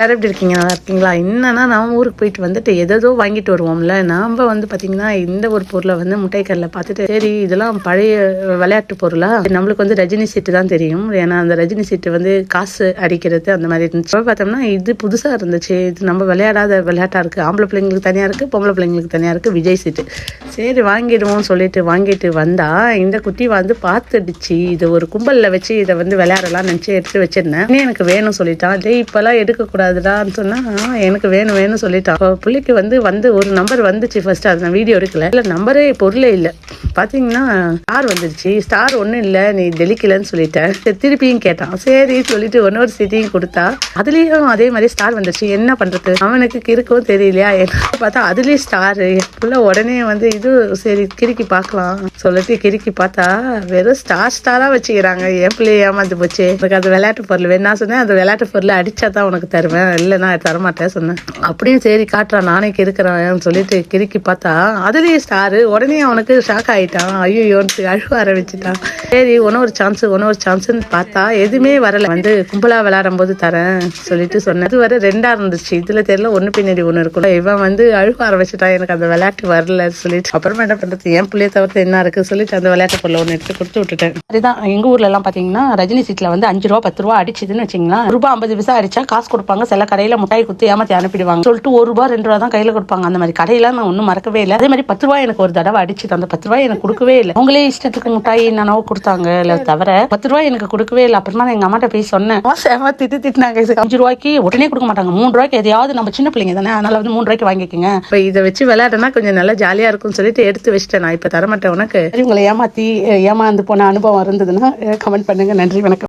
யாரும் எப்படி இருக்கீங்க? நல்லா இருக்கீங்களா? என்னன்னா நாம ஊருக்கு போயிட்டு வந்துட்டு எதோ வாங்கிட்டு வருவோம்ல. நாம வந்து பாத்தீங்கன்னா இந்த ஒரு பொருளை வந்து முட்டைக்கல்ல பார்த்துட்டு சரி இதெல்லாம் பழைய விளையாட்டு பொருளா? நம்மளுக்கு வந்து ரஜினி சீட்டு தான் தெரியும். ஏன்னா அந்த ரஜினி சீட்டு வந்து காசு அடிக்கிறது அந்த மாதிரி இருந்துச்சு. பார்த்தோம்னா இது புதுசா இருந்துச்சு. இது நம்ம விளையாடாத விளையாட்டா இருக்கு. ஆம்பளை பிள்ளைங்களுக்கு தனியா இருக்கு பொம்பளை பிள்ளைங்களுக்கு தனியா இருக்கு விஜய் சீட்டு. சரி வாங்கிடுவோம் சொல்லிட்டு வாங்கிட்டு வந்தா இந்த குட்டி வந்து பார்த்துடுச்சு இது ஒரு கும்பல்ல வச்சு இதை வந்து விளையாடலாம் நினைச்சு எடுத்து வச்சிருந்தேன். எனக்கு வேணும் சொல்லிட்டான் டேய் இப்பெல்லாம் எடுக்க கூடாதுடான்னு சொன்னால் எனக்கு வேணும் வேணும்னு சொல்லிட்டான் பிள்ளைக்கு வந்து வந்து ஒரு நம்பர் வந்துச்சு ஃபர்ஸ்ட் அது நான் வீடியோ எடுக்கல. இல்லை நம்பரே பொருளே இல்லை. பார்த்தீங்கன்னா ஸ்டார் வந்துருச்சு. ஸ்டார் ஒன்றும் இல்லை. நீ டெலிக்கலன்னு சொல்லிட்டேன். சரி, திருப்பியும் கேட்டான். சரி சொல்லிட்டு ஒன்னொரு சிட்டியும் கொடுத்தா அதுலேயும் அதே மாதிரி ஸ்டார் வந்துருச்சு. என்ன பண்ணுறது அவனுக்கு கிறுக்கவும் தெரியலையா? என்ன பார்த்தா அதுலேயும் ஸ்டார் புள்ள உடனே வந்து இது சரி கிறுக்கி பார்க்கலாம். சொல்லிட்டு கிறுக்கி பார்த்தா வெறும் ஸ்டார் ஸ்டாராக வச்சுக்கிறாங்க. என் பிள்ளைய ஏமாந்து போச்சு. எனக்கு அது விளையாட்டு பொருள் வேணா சொன்னேன். அந்த விளையாட்டு பொருளை அடித்தா தான் உனக்கு தருவேன். இல்லைன்னா தரமாட்டேன் சொன்னேன். அப்படியும் சரி காட்டுறான் நானே கிறுக்கிறேன் சொல்லிட்டு கிறுக்கி பார்த்தா அதுலேயும் ஸ்டாரு உடனே அவனுக்கு ஷாக் ஆயிட்டான். ஐயோன்ட்டு அழுவ ஆரம்பிச்சிட்டான். சரி ஒன்று ஒரு சான்ஸ் ஒரு சான்ஸ்ன்னு பார்த்தா எதுவுமே வரல. வந்து கும்பலா விளாடும் போது தரேன் சொல்லிட்டு சொன்னேன். அது வர ரெண்டா இருந்துச்சு. இதுல தெரியல ஒன்று பின்னாடி ஒன்று இருக்கும் இவன் வந்து அழுக ஆரம்பிச்சிட்டான். எனக்கு அந்த விளையாட்டு வரல சொல்லிட்டு. அப்புறமா என்ன பண்றது? என் பிள்ளைய தவிர்த்து என்ன இருக்கு சொல்லிட்டு அந்த விளையாட்டு பொருள் ஒன்று எடுத்து கொடுத்து விட்டுட்டேன். அதுதான் எங்க ஊர்ல எல்லாம் பாத்தீங்கன்னா ரஜினி சீட்ல வந்து அஞ்சு ரூபா பத்து ரூபா அடிச்சதுன்னு வச்சிங்களா? ரூபாய் ஐம்பது பைசா அடிச்சா காசு கொடுப்பாங்க. சில கடையில முட்டாய் குத்து ஏமாத்தி அனுப்பிடுவாங்க. சொல்லிட்டு ஒரு ரூபா ரெண்டு ரூபா தான் கையில கொடுப்பாங்க. அந்த மாதிரி கடையில நான் ஒன்றும் மறக்கவே இல்லை. அதே மாதிரி பத்து ரூபாய் எனக்கு ஒரு தடவை அடிச்சுது. அந்த பத்து ரூபாய் எனக்கு கொடுக்கவே இல்லை. அவங்களே இஷ்டத்துக்கு முட்டாய் என்னென்னவோ கொடுத்தாங்க இல்ல தவிர பத்து ரூபாய் எனக்கு கொடுக்கவே இல்லை. அப்புறமா நான் எங்க அம்மாட்ட போய் சொன்னேன். செம திட்டு திட்டினாங்க அஞ்சு ரூபாய்க்கு உடனே கொடுக்க மாட்டாங்க. மூணு ரூபாய்க்கு எதையாவது நம்ம சின்ன பிள்ளைங்க தானே அதனால வந்து மூணு ரூபாய்க்கு வாங்கிக்கோங்க. இப்போ இதை வச்சு விளையாடுனா கொஞ்சம் நல்லா ஜாலியா இருக்கும்னு சொல்லிட்டு எடுத்து வச்சுட்டேன் நான். இப்ப தரமாட்டேன் உனக்கு. உங்களை ஏமாத்தி ஏமாந்து போன அனுபவம் இருந்ததுன்னா கமெண்ட் பண்ணுங்க. நன்றி வணக்கம்.